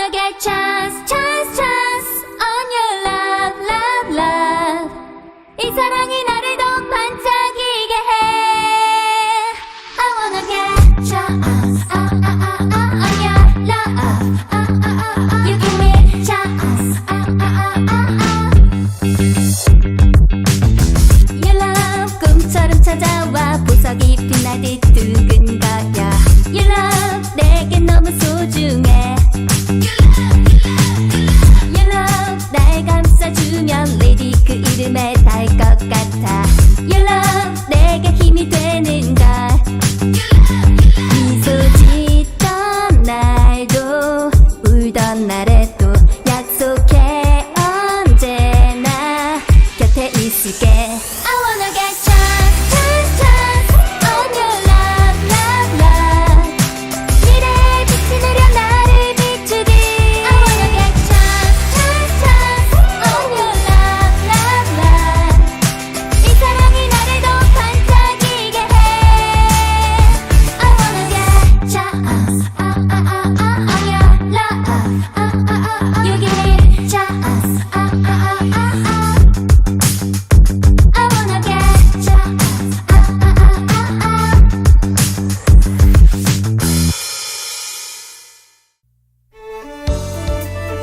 wanna get chance, chance, chance on your love, love, love. 이 사랑이 Lady 그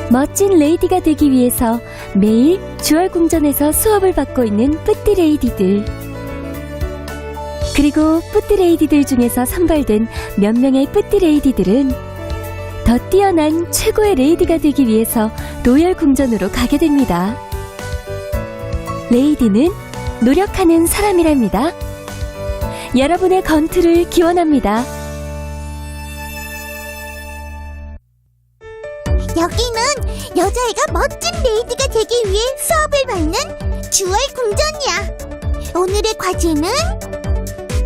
멋진 레이디가 되기 위해서 매일 주얼궁전에서 수업을 받고 있는 뿌띠 레이디들. 그리고 뿌띠 레이디들 중에서 선발된 몇 명의 뿌띠 레이디들은 더 뛰어난 최고의 레이디가 되기 위해서 로열 궁전으로 가게 됩니다. 레이디는 노력하는 사람이랍니다. 여러분의 건투를 기원합니다. 여자애가 멋진 레이디가 되기 위해 수업을 받는 주얼 궁전이야. 오늘의 과제는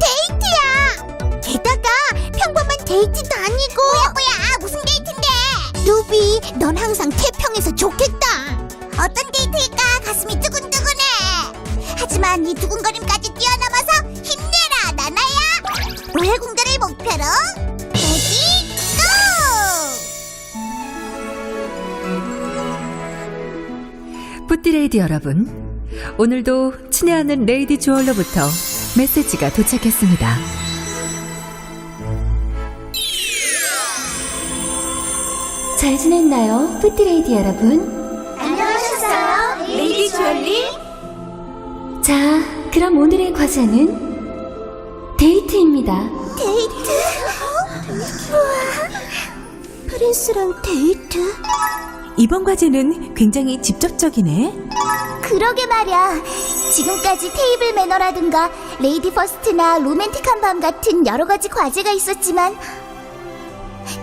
데이트야. 게다가 평범한 데이트도 아니고. 뭐야 뭐야 무슨 데이트인데? 루비, 넌 항상 태평해서 좋겠다. 어떤 데이트일까 가슴이 두근두근해. 하지만 이 두근거림까지 뛰어넘어서 힘내라 나나야. 노예 궁전을 목표로 고! 뿌띠레이디 여러분, 오늘도 친애하는 레이디 주얼로부터 메시지가 도착했습니다. 잘 지냈나요, 뿌띠 레이디 여러분? 안녕하셨어요, 레이디 주얼리? 자, 그럼 오늘의 과제는 데이트입니다. 데이트? 우와, 프린스랑 데이트? 이번 과제는 굉장히 직접적이네. 그러게 말이야. 지금까지 테이블 매너라든가 레이디 퍼스트나 로맨틱한 밤 같은 여러 가지 과제가 있었지만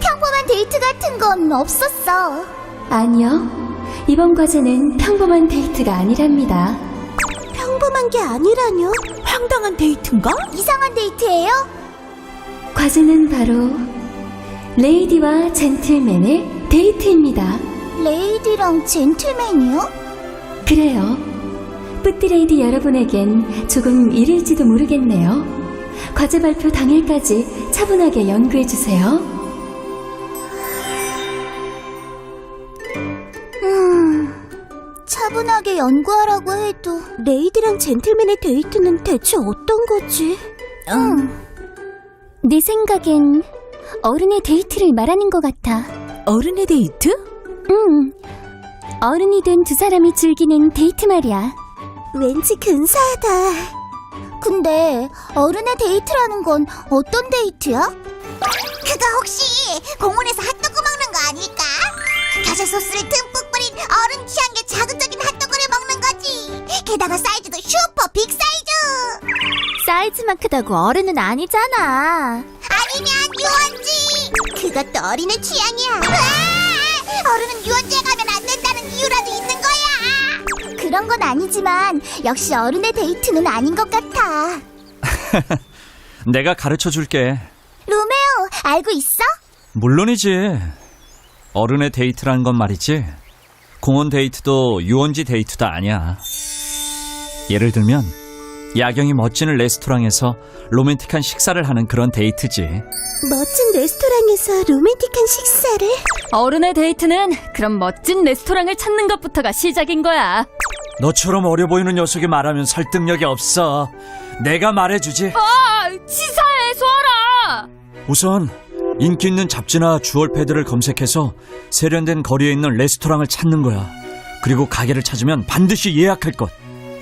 평범한 데이트 같은 건 없었어. 아니요. 이번 과제는 평범한 데이트가 아니랍니다. 평범한 게 아니라뇨? 황당한 데이트인가? 이상한 데이트예요? 과제는 바로 레이디와 젠틀맨의 데이트입니다. 레이디랑 젠틀맨이요? 그래요. 뿌띠레이디 여러분에겐 조금 이를지도 모르겠네요. 과제 발표 당일까지 차분하게 연구해주세요. 음, 차분하게 연구하라고 해도 레이디랑 젠틀맨의 데이트는 대체 어떤 거지? 응. 내 생각엔 어른의 데이트를 말하는 것 같아. 어른의 데이트? 응. 어른이 된 두 사람이 즐기는 데이트 말이야. 왠지 근사하다. 근데 어른의 데이트라는 건 어떤 데이트야? 그거 혹시 공원에서 핫도그 먹는 거 아닐까? 겨자 소스를 듬뿍 뿌린 어른 취향의 자극적인 핫도그를 먹는 거지. 게다가 사이즈도 슈퍼 빅 사이즈. 사이즈만 크다고 어른은 아니잖아. 아니면 유원지. 그것도 어린의 취향이야. 으아! 어른은 유원지에 가면 안 된다는 이유라도 있는 거야. 그런 건 아니지만 역시 어른의 데이트는 아닌 것 같아. 내가 가르쳐 줄게. 로메오, 알고 있어? 물론이지. 어른의 데이트라는 건 말이지. 공원 데이트도 유원지 데이트도 아니야. 예를 들면 야경이 멋지는 레스토랑에서 로맨틱한 식사를 하는 그런 데이트지. 멋진 레스토랑에서 로맨틱한 식사를? 어른의 데이트는 그런 멋진 레스토랑을 찾는 것부터가 시작인 거야. 너처럼 어려 보이는 녀석이 말하면 설득력이 없어. 내가 말해주지. 아, 치사해, 소아라! 우선 인기 있는 잡지나 주얼 패드를 검색해서 세련된 거리에 있는 레스토랑을 찾는 거야. 그리고 가게를 찾으면 반드시 예약할 것.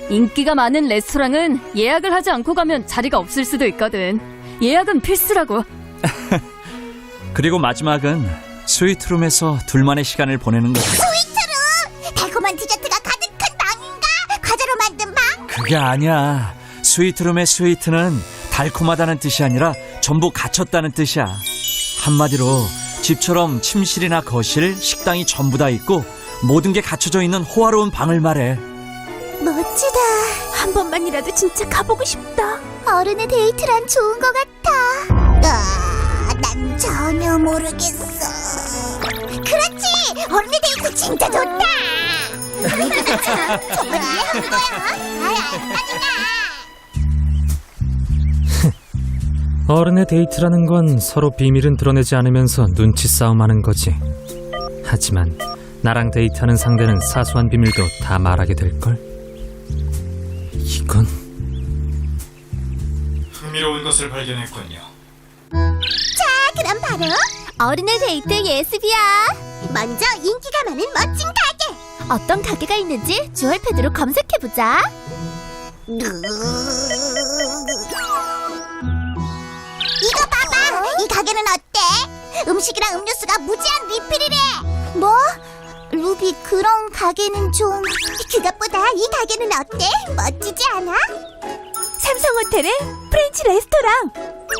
인기가 많은 레스토랑은 예약을 하지 않고 가면 자리가 없을 수도 있거든. 예약은 필수라고. 그리고 마지막은 스위트룸에서 둘만의 시간을 보내는 거야. 스위트룸! 달콤한 디저트가 가득한 빵인가? 과자로 만든 빵? 그게 아니야. 스위트룸의 스위트는 달콤하다는 뜻이 아니라 전부 갖췄다는 뜻이야. 한마디로 집처럼 침실이나 거실, 식당이 전부 다 있고 모든 게 갖춰져 있는 호화로운 방을 말해. 멋지다. 한 번만이라도 진짜 가보고 싶다. 어른의 데이트란 좋은 것 같아. 아, 난 전혀 모르겠어. 그렇지! 어른의 데이트 진짜 좋다! 정말 이해하는 거야? 아이, 알았다니까! 어른의 데이트라는 건 서로 비밀은 드러내지 않으면서 눈치 싸움하는 거지. 하지만 나랑 데이트하는 상대는 사소한 비밀도 다 말하게 될걸. 이건 흥미로운 것을 발견했군요. 그럼 바로 어른의 데이트 예습이야. 먼저 인기가 많은 멋진 가게. 어떤 가게가 있는지 주얼패드로 검색해보자. 이거 봐봐. 이 가게는 어때? 음식이랑 음료수가 무제한 리필이래. 뭐? 루비 그런 가게는 좀 그것보다 이 가게는 어때? 멋지지 않아? 삼성호텔의 프렌치 레스토랑.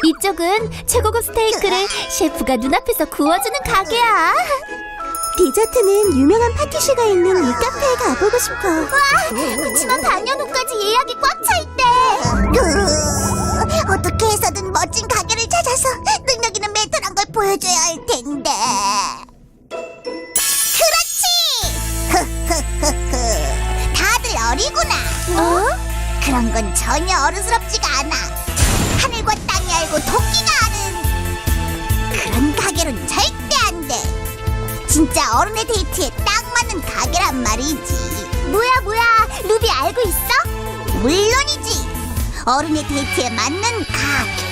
이쪽은 최고급 스테이크를 셰프가 눈앞에서 구워주는 가게야. 디저트는 유명한 파티슈가 있는 이 카페에 가보고 싶어. 와, 그치만 반년 후까지 예약이 꽉 차 있대. 으, 어떻게 해서든 멋진 가게를 찾아서 능력 있는 멘토란 걸 보여줘야 할 텐데. 어? 그런 건 전혀 어른스럽지가 않아. 하늘과 땅이 알고 토끼가 아는 그런 가게로는 절대 안 돼. 진짜 어른의 데이트에 딱 맞는 가게란 말이지. 뭐야 뭐야, 루비 알고 있어? 물론이지. 어른의 데이트에 맞는 가게.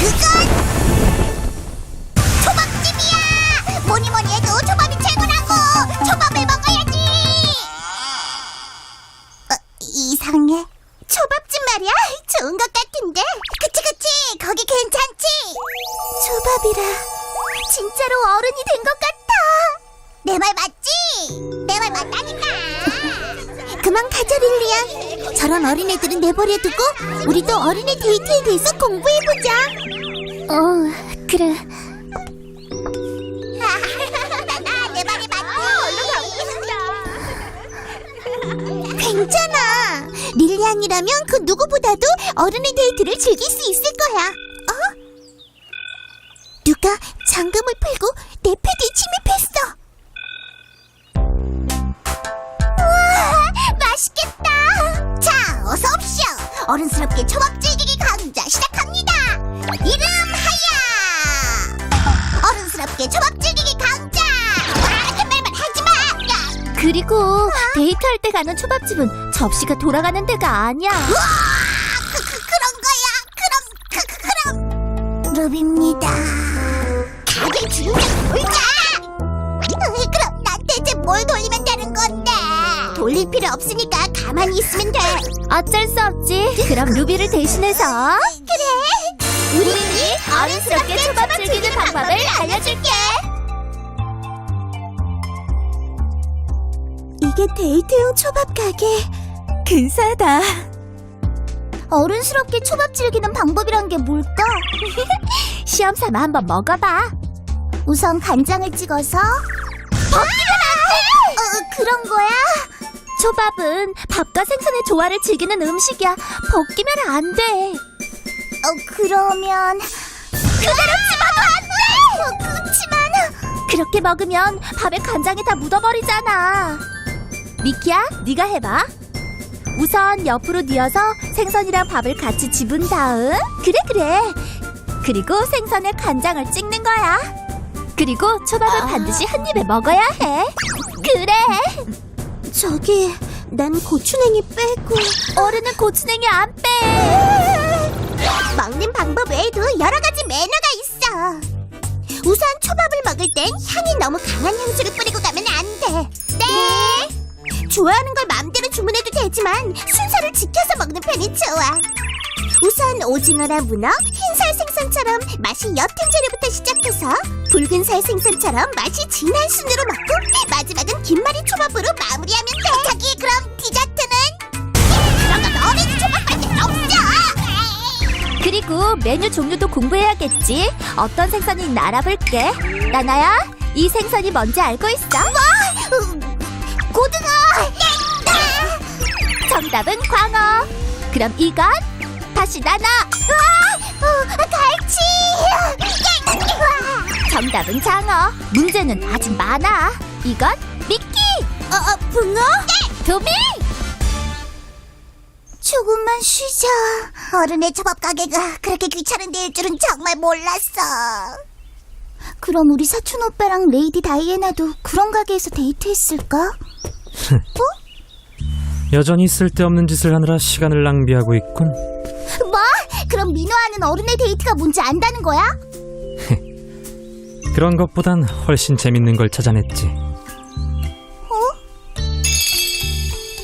그건 초밥집이야. 뭐니 뭐니 해도 초밥이 최고라고. 초밥을 먹어야 이상해. 초밥집 말이야? 좋은 것 같은데? 그치, 그치! 거기 괜찮지? 초밥이라. 진짜로 어른이 된 것 같아! 내 말 맞지? 내 말 맞다니까! 그만 가자, 릴리야. 저런 어린애들은 내버려두고, 우리도 어린애 데이트에 대해서 공부해보자. 어, 그래. 내 말이 맞지? 얼른 가보고 싶다. 괜찮아. 릴리안이라면 그 누구보다도 어른의 데이트를 즐길 수 있을 거야. 어? 누가 잠금을 풀고 내 패드에 침입했어. 우와, 맛있겠다. 자, 어서 옵시오. 어른스럽게 초밥 즐기기 강좌 시작합니다. 이름 하야. 어른스럽게 초밥 즐기기 강좌. 와, 그. 그리고 데이트할 때 가는 초밥집은 접시가 돌아가는 데가 아니야. 그, 그, 그런 거야. 그럼 그, 그, 그럼 루비입니다. 가게 주인장 돌자. 으이, 그럼 난 대체 뭘 돌리면 되는 건데? 돌릴 필요 없으니까 가만히 있으면 돼. 어쩔 수 없지. 그럼 루비를 대신해서. 그래. 우리 어른스럽게 초밥 즐기는 방법을 알려줄게. 이게 데이트용 초밥 가게. 근사하다. 어른스럽게 초밥 즐기는 방법이란 게 뭘까? 시험 삼아 한번 먹어봐. 우선 간장을 찍어서! 어, 그런 거야? 초밥은 밥과 생선의 조화를 즐기는 음식이야. 벗기면 안 돼. 어, 그러면 그대로 집어도 안 돼! 어, 그렇지만 그렇게 먹으면 밥에 간장이 다 묻어버리잖아. 미키야, 네가 해봐. 우선 옆으로 뉘어서 생선이랑 밥을 같이 집은 다음 그래 그래 그리고 생선에 간장을 찍는 거야 그리고 초밥은 반드시 한 입에 먹어야 해. 그래. 저기, 난 고추냉이 빼고. 어른은 고추냉이 안 빼. 먹는 방법 외에도 여러 가지 매너가 있어. 우선 초밥을 먹을 땐 향이 너무 강한 향수를 뿌리고 가면 안 돼. 네. 좋아하는 걸 마음대로 주문해도 되지만 순서를 지켜서 먹는 편이 좋아. 우선 오징어나 문어, 흰살 생선처럼 맛이 옅은 재료부터 시작해서 붉은살 생선처럼 맛이 진한 순으로 먹고 마지막은 김말이 초밥으로 마무리하면 돼. 저기 그럼 디저트는? 그런 건 어린이 초밥밖에 없어. 그리고 메뉴 종류도 공부해야겠지. 어떤 있나 알아볼게. 나나야, 이 생선이 뭔지 알고 있어? 고등어! 정답은 광어. 그럼 이건 다시 나나. 어, 갈치! 정답은 장어. 문제는 아직 많아. 이건 미끼. 어, 어, 붕어? 도미. 조금만 쉬자. 어른의 초밥 가게가 그렇게 귀찮은 데일 줄은 정말 몰랐어. 그럼 우리 사촌 오빠랑 레이디 다이애나도 그런 가게에서 데이트했을까? 여전히 쓸데없는 짓을 하느라 시간을 낭비하고 있군. 뭐? 그럼 민호와는 어른의 데이트가 뭔지 안다는 거야? 그런 것보단 훨씬 재밌는 걸 찾아냈지.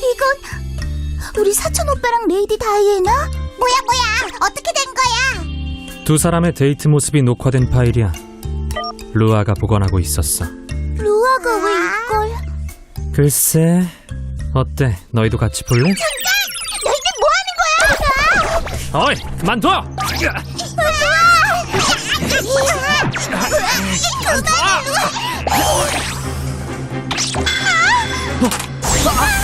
이건 우리 사촌 오빠랑 레이디 다이애나? 뭐야 뭐야? 어떻게 된 거야? 두 사람의 데이트 모습이 녹화된 파일이야. 루아가 보관하고 있었어. 루아가 왜 이걸? 글쎄, 어때? 너희도 같이 볼래? 너희들 뭐 하는 거야? 어이, 그만둬! 이봐,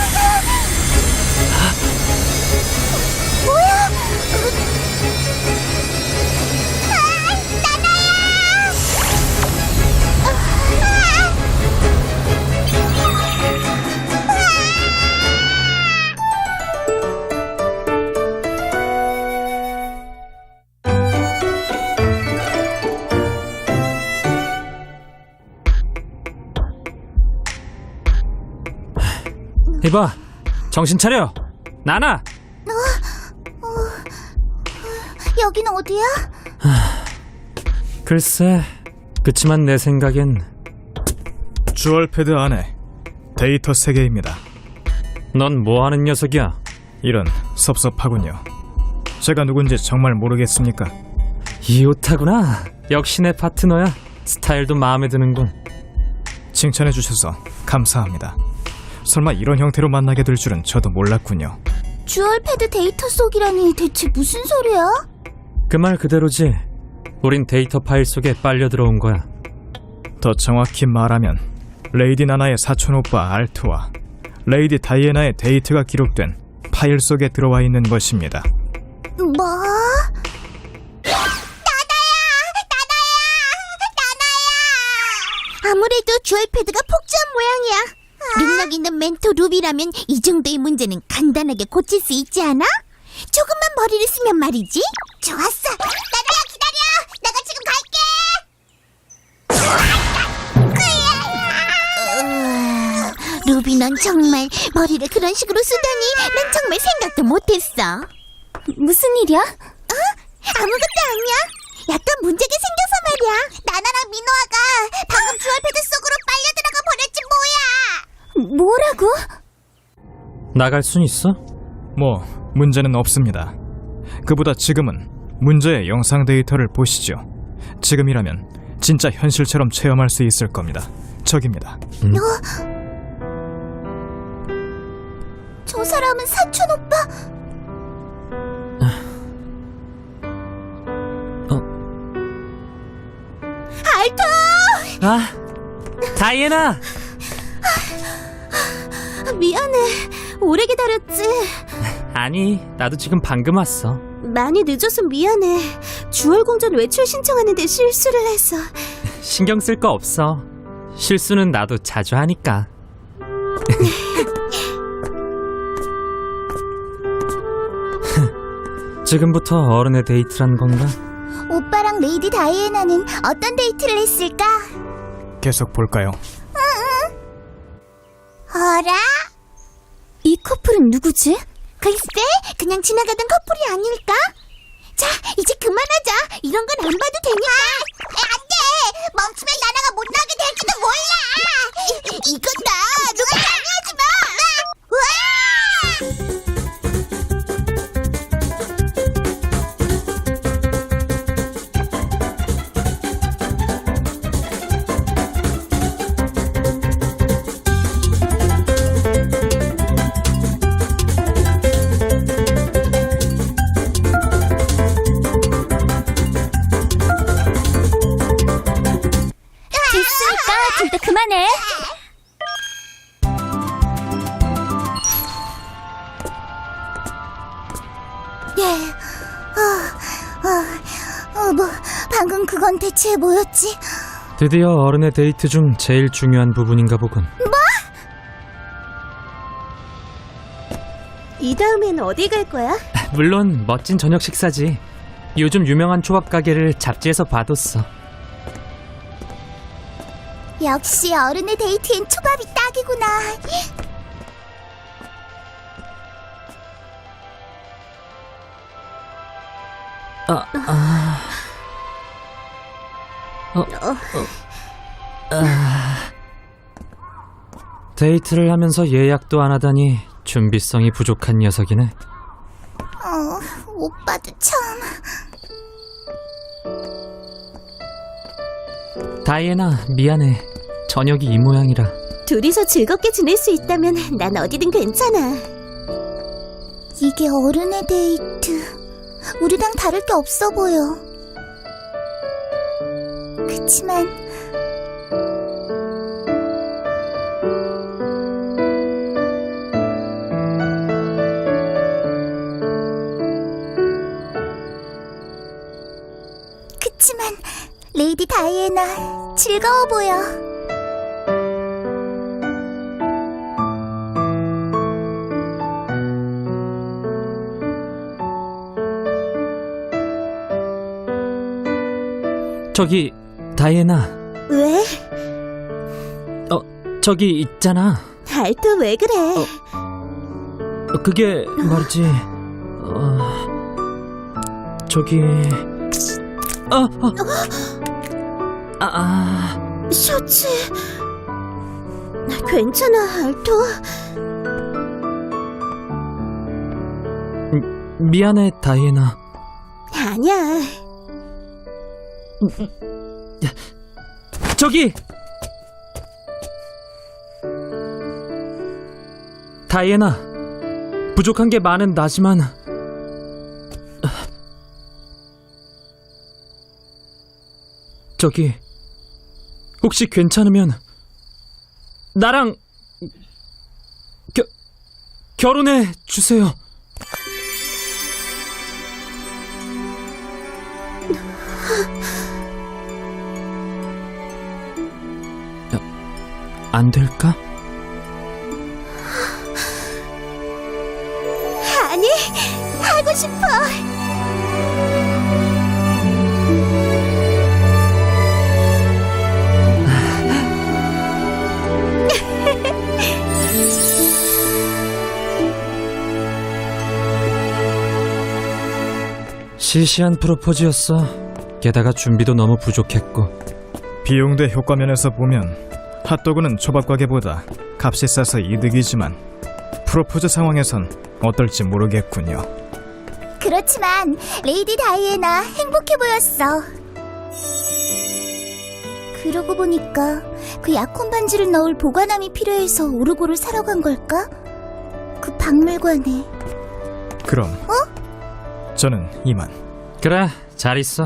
정신 차려! 나나! 여기는 어디야? 글쎄, 그치만 내 생각엔 주얼패드 안에 데이터 세계입니다. 넌 뭐하는 녀석이야? 이런 섭섭하군요. 제가 누군지 정말 모르겠습니까? 이오타구나. 역시 내 파트너야. 스타일도 마음에 드는군. 칭찬해 주셔서 감사합니다. 설마 이런 형태로 만나게 될 줄은 저도 몰랐군요. 주얼패드 데이터 속이라니 대체 무슨 소리야? 그 말 그대로지. 우린 데이터 파일 속에 빨려 들어온 거야. 더 정확히 말하면 레이디 나나의 사촌 오빠 알트와 레이디 다이애나의 데이트가 기록된 파일 속에 들어와 있는 것입니다. 뭐? 아무래도 주얼패드가 폭주한 모양이야. 능력 있는 멘토 루비라면 이 정도의 문제는 간단하게 고칠 수 있지 않아? 조금만 머리를 쓰면 말이지. 좋았어. 나나야 기다려. 내가 지금 갈게. 루비 넌 정말 머리를 그런 식으로 쓰다니 난 정말 생각도 못했어. 무슨 일이야? 아무것도 아니야. 약간 문제가 생겨서 말이야. 나나랑 민호아가 방금 주얼패드 속으로 빨려 들어가 버렸지 뭐야. 뭐라고? 나갈 순 있어? 뭐 문제는 없습니다. 그보다 지금은 문제의 영상 데이터를 보시죠. 지금이라면 진짜 현실처럼 체험할 수 있을 겁니다. 저깁니다. 저 사람은 사촌 오빠. 알토! 아, 다이애나! 미안해. 오래 기다렸지. 아니, 나도 지금 방금 왔어. 많이 늦어서 미안해. 주얼공전 외출 신청하는데 실수를 했어. 신경 쓸 거 없어. 실수는 나도 자주 하니까. 지금부터 어른의 데이트란 건가? 오빠랑 레이디 다이애나는 어떤 데이트를 했을까? 계속 볼까요? 이 커플은 누구지? 글쎄, 그냥 지나가던 커플이 아닐까? 자, 이제 그만하자. 이런 건 안 봐도 되니까. 방금 그건 대체 뭐였지? 드디어 어른의 데이트 중 제일 중요한 부분인가 보군. 이 다음엔 어디 갈 거야? 물론 멋진 저녁 식사지. 요즘 유명한 초밥 가게를 잡지에서 봐뒀어. 역시 어른의 데이트엔 초밥이 딱이구나. 아, 아. 어, 어, 아. 데이트를 하면서 예약도 안 하다니 준비성이 부족한 녀석이네. 어, 오빠도 참. 다이애나, 미안해. 저녁이 이 모양이라. 둘이서 즐겁게 지낼 수 있다면 난 어디든 괜찮아. 이게 어른의 데이트. 우리랑 다를 게 없어 보여. 그치만, 그치만, 레이디 다이애나, 즐거워 보여. 저기, 다이애나. 왜? 저기 있잖아. 알토 왜 그래? 어, 그게 말이지. 어, 저기. 어, 어. 아, 아, 셔츠. 괜찮아, 알토. 미안해, 다이애나. 아니야. 저기! 다이애나, 부족한 게 많은 나지만, 저기, 혹시 괜찮으면, 나랑, 겨, 결혼해 주세요. 안 될까? 아니, 하고 싶어. 시시한 프로포즈였어. 게다가 준비도 너무 부족했고. 비용 대 효과 면에서 보면 핫도그는 초밥 가게보다 값이 싸서 이득이지만 프로포즈 상황에선 어떨지 모르겠군요. 그렇지만 레이디 다이애나 행복해 보였어. 그러고 보니까 그 약혼 반지를 넣을 보관함이 필요해서 오르고를 사러 간 걸까? 그 박물관에. 그럼 저는 이만. 그래, 잘 있어.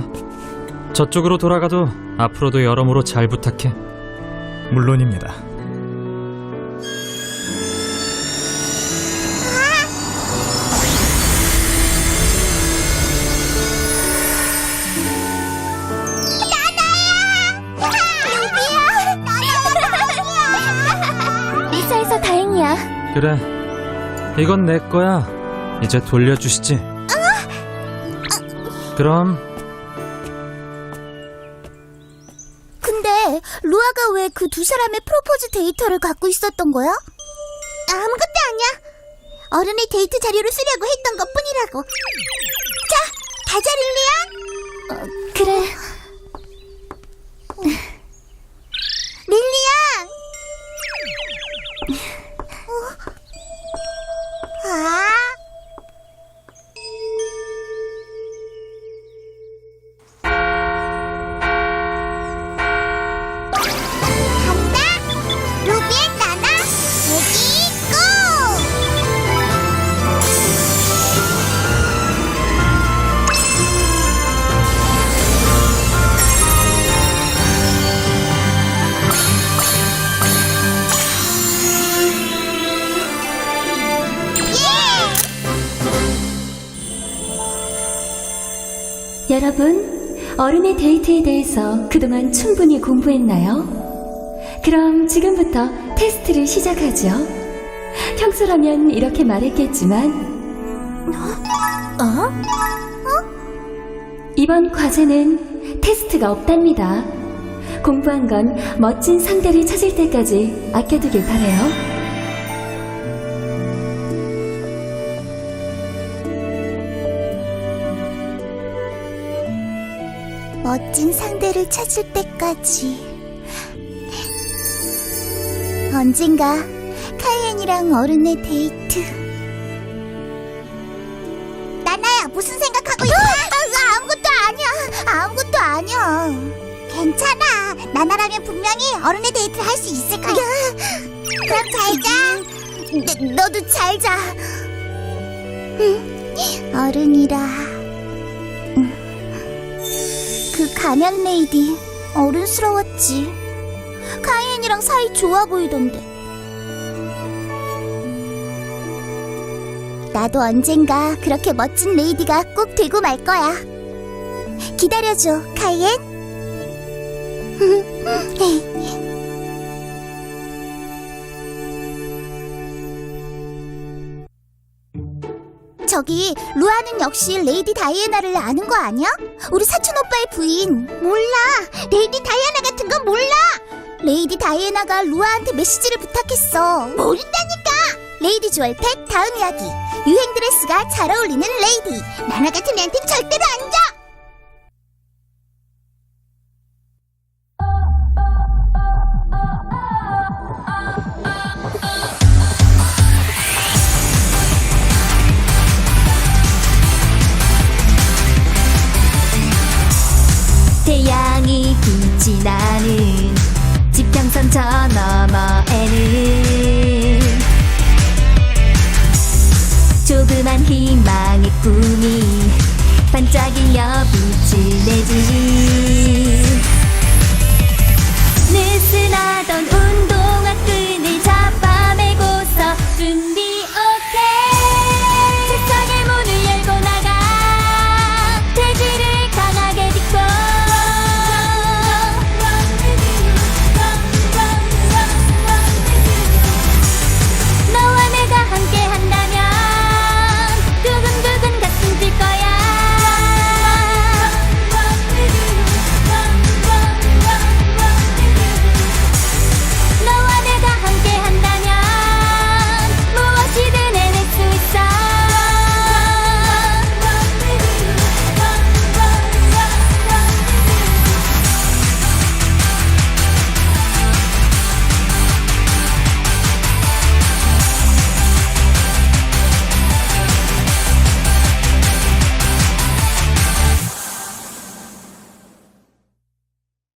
저쪽으로 돌아가도 앞으로도 여러모로 잘 부탁해. 물론입니다. 다행이야. 그래, 이건 내 거야. 이제 돌려주시지. 그럼 아 루아가 왜 그 두 사람의 프로포즈 데이터를 갖고 있었던 거야? 아무것도 아니야. 어른의 데이트 자료를 쓰려고 했던 것 뿐이라고. 자, 가자, 릴리야. 그래. 여러분, 어른의 데이트에 대해서 그동안 충분히 공부했나요? 그럼 지금부터 테스트를 시작하죠. 평소라면 이렇게 말했겠지만, 어? 이번 과제는 테스트가 없답니다. 공부한 건 멋진 상대를 찾을 때까지 아껴두길 바래요. 멋진 상대를 찾을 때까지. 언젠가 카이엔이랑 어른의 데이트. 나나야, 무슨 생각하고 있어? 아, 아무것도 아니야. 아무것도 아니야. 괜찮아. 나나라면 분명히 어른의 데이트를 할 수 있을 거야. 그럼 잘 자. 너, 너도 잘 자. 응, 어른이라. 가면 레이디 어른스러웠지. 카이엔이랑 사이 좋아 보이던데. 나도 언젠가 그렇게 멋진 레이디가 꼭 되고 말 거야. 기다려줘, 카이엔. 저기 루아는 역시 레이디 다이애나를 아는 거 아니야? 우리 사촌 오빠의 부인. 몰라. 레이디 다이애나 같은 건 몰라. 레이디 다이애나가 루아한테 메시지를 부탁했어. 모른다니까. 레이디 주얼 펫 다음 이야기. 유행 드레스가 잘 어울리는 레이디. 나나 같은 애한텐 절대로 안 줘. 희망의 꿈이 반짝이며 빛을 내지